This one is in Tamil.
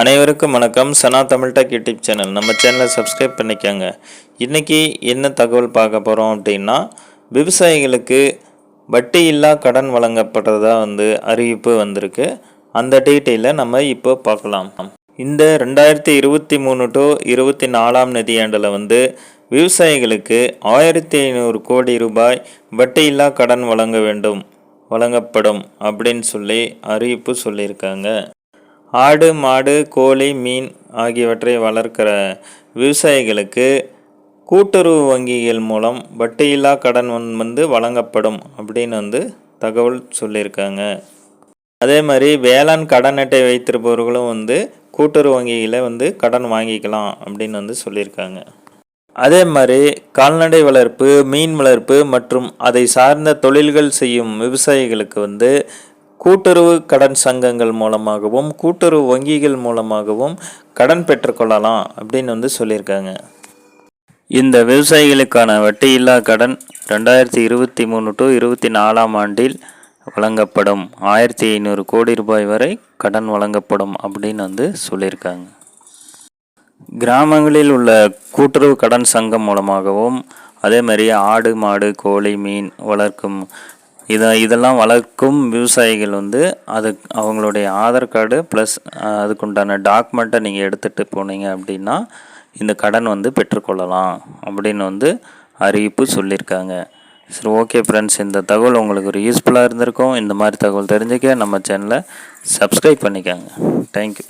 அனைவருக்கும் வணக்கம். Sana Tamil tech YouTube channel. நம்ம சேனலை சப்ஸ்கிரைப் பண்ணிக்கோங்க. இன்றைக்கி என்ன தகவல் பார்க்க போகிறோம் அப்படின்னா விவசாயிகளுக்கு வட்டி இல்லா கடன் வழங்கப்படுறதா வந்து அறிவிப்பு வந்திருக்கு. அந்த டீட்டெயிலை நம்ம இப்போ பார்க்கலாம். இந்த ரெண்டாயிரத்தி இருபத்தி மூணு டு இருபத்தி நாலாம் நிதியாண்டில் வந்து விவசாயிகளுக்கு ஆயிரத்தி ஐநூறு கோடி ரூபாய் வட்டியில்லா கடன் வழங்க வேண்டும். வழங்கப்படும் அப்படின்னு சொல்லி அறிவிப்பு சொல்லியிருக்காங்க. ஆடு மாடு கோழி மீன் ஆகியவற்றை வளர்க்கிற விவசாயிகளுக்கு கூட்டுறவு வங்கிகள் மூலம் வட்டியில்லா கடன் வந்து வழங்கப்படும் அப்படின்னு வந்து தகவல் சொல்லியிருக்காங்க. அதே மாதிரி வேளாண் கடன் அட்டை வைத்திருப்பவர்களும் வந்து கூட்டுறவு வங்கியில் வந்து கடன் வாங்கிக்கலாம் அப்படின்னு வந்து சொல்லியிருக்காங்க. அதே மாதிரி கால்நடை வளர்ப்பு மீன் வளர்ப்பு மற்றும் அதை சார்ந்த தொழில்கள் செய்யும் விவசாயிகளுக்கு வந்து கூட்டுறவு கடன் சங்கங்கள் மூலமாகவும் கூட்டுறவு வங்கிகள் மூலமாகவும் கடன் பெற்றுக்கொள்ளலாம் அப்படின்னு வந்து சொல்லியிருக்காங்க. இந்த விவசாயிகளுக்கான வட்டியில்லா கடன் ரெண்டாயிரத்தி இருபத்தி மூணு டு இருபத்தி நாலாம் ஆண்டில் வழங்கப்படும். ஆயிரத்தி ஐநூறு கோடி ரூபாய் வரை கடன் வழங்கப்படும் அப்படின்னு வந்து சொல்லியிருக்காங்க. கிராமங்களில் உள்ள கூட்டுறவு கடன் சங்கம் மூலமாகவும் அதே மாதிரி ஆடு மாடு கோழி மீன் வளர்க்கும் இதை இதெல்லாம் வளர்க்கும் விவசாயிகள் வந்து அது அவங்களுடைய ஆதார் கார்டு ப்ளஸ் அதுக்குண்டான டாக்குமெண்ட்டை நீங்கள் எடுத்துகிட்டு போனீங்க அப்படின்னா இந்த கடன் வந்து பெற்றுக்கொள்ளலாம் அப்படின்னு வந்து அறிவிப்பு சொல்லியிருக்காங்க. சரி ஓகே ஃப்ரெண்ட்ஸ் இந்த தகவல் உங்களுக்கு ஒரு யூஸ்ஃபுல்லாக இருந்திருக்கும். இந்த மாதிரி தகவல் தெரிஞ்சுக்க நம்ம சேனலை சப்ஸ்கிரைப் பண்ணிக்கோங்க. தேங்க்யூ